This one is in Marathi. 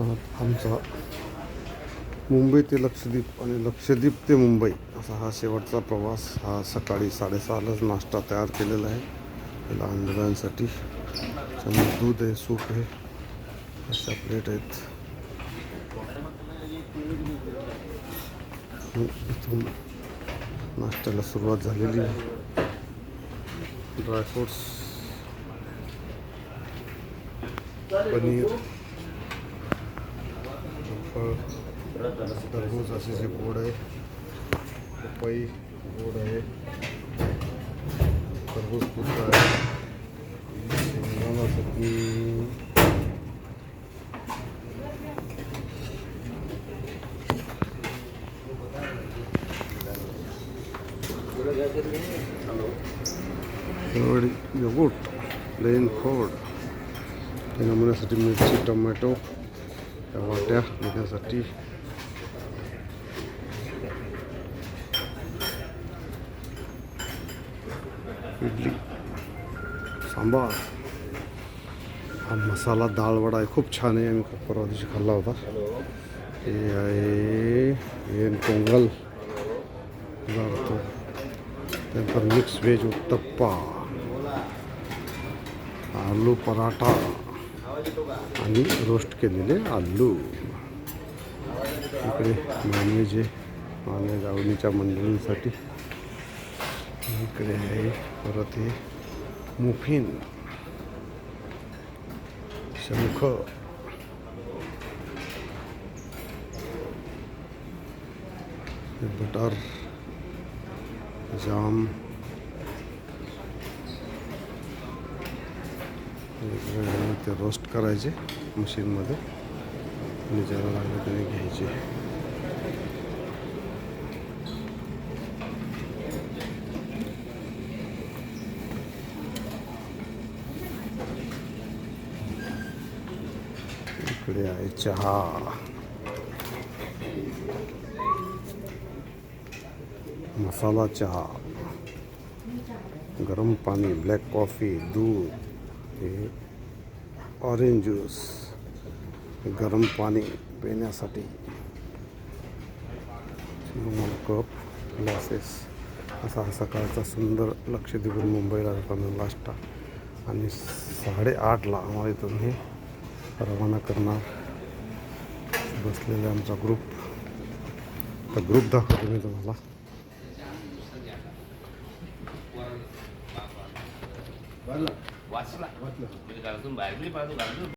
हा आमचा मुंबई ते लक्षद्वीप आणि लक्षद्वीप ते मुंबई असा हा शेवटचा प्रवास हा सकाळी साडेसहालाच नाश्ता तयार केलेला आहे. लहान मुलांसाठी दूध आहे सूप आहे अशा प्लेट आहेत. हो, इथून नाश्त्याला सुरुवात झालेली आहे. ड्रायफ्रुट्स पनीर फळ टरबूज असे जे गोड आहे पपई गोड आहे टरबूज पुत्र आहे शेंगदाणा चटणी योगूट प्लेन खोड हे नमुन्यासाठी मिरची टोमॅटो त्या वाट्या घेण्यासाठी इडली सांबार. हा मसाला डाळ वडा आहे. खूप छान आहे. आम्ही परवा दिवशी खाल्ला होता. हे आहे येन पोंगल. त्यानंतर मिक्स व्हेज उत्तप्पा. आलू पराठा. आणि रोस्ट केलेले आलू. इकडे नॉनव्हेज आहे नॉनव्हेज आवडीच्या मंडळींसाठी. इकडे आहे परत हे मुफिन. शंख. बटर. जाम. रोस्ट करायचे मशीनमध्ये. आणि ज्याला लागलं चहा. मसाला चहा. गरम पाणी ब्लॅक कॉफ़ी दूध. हे ऑरेंज ज्यूस गरम पाणी पिण्यासाठी. Cup glasses. असा हा सकाळचा सुंदर लक्ष देऊन मुंबईला जाताना नाश्ता. आणि साडेआठला आम्हाला इथून हे रवाना करणार. बसलेला आमचा ग्रुप तर ग्रुप दाखवतो मी तुम्हाला. वाचला म्हणजे घरातून बाहेर गेली पाहिजे